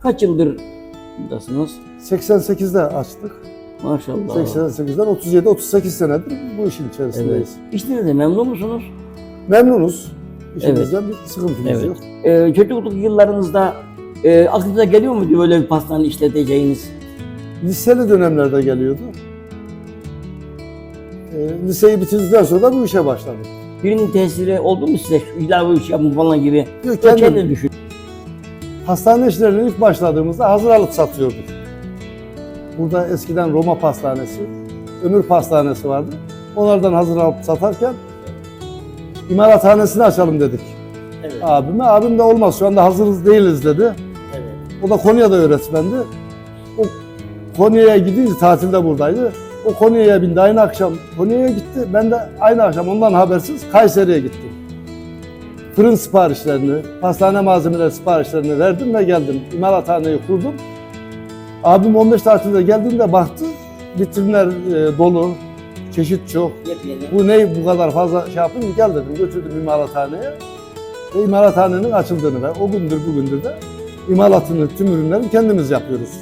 Kaç yıldır buradasınız? 88'de açtık. Maşallah. 88'den 37 38 senedir bu işin içerisindeyiz. Evet. İşinizde memnun musunuz? Memnunuz. İşimizden bir sıkıntımız Evet. yok. Ee, çocukluk yıllarınızda e, aklınıza geliyor muydu böyle bir pastane işleteceğiniz? Liseli dönemlerde geliyordu. Ee, liseyi bitirdikten sonra da bu işe başladım. Birinin tesiri oldu mu size? Şu illa bu iş yapın falan gibi. Yok, Kendim. kendim, Kendini düşün. Hastane işlerine ilk başladığımızda hazır alıp satıyorduk. Burada eskiden Roma pastanesi, Ömür pastanesi vardı. Onlardan hazır alıp satarken imalathanesini açalım dedik Evet. abime. Abim de olmaz şu anda hazırız değiliz dedi. evet. O da Konya'da öğretmendi. O Konya'ya gidince tatilde buradaydı. O Konya'ya bindi aynı akşam Konya'ya gitti. Ben de aynı akşam ondan habersiz Kayseri'ye gittim. Fırın siparişlerini, pastane malzemeleri siparişlerini verdim ve geldim. İmalathaneyi kurdum. Abim 15 tatilde geldiğinde baktı vitrinler e, dolu, çeşit çok. Bu ne bu kadar fazla şey yapayım gel dedim götürdüm imalathaneye. Ve imalathanenin açıldığını ve o gündür bugündür de imalatını tüm ürünlerini kendimiz yapıyoruz.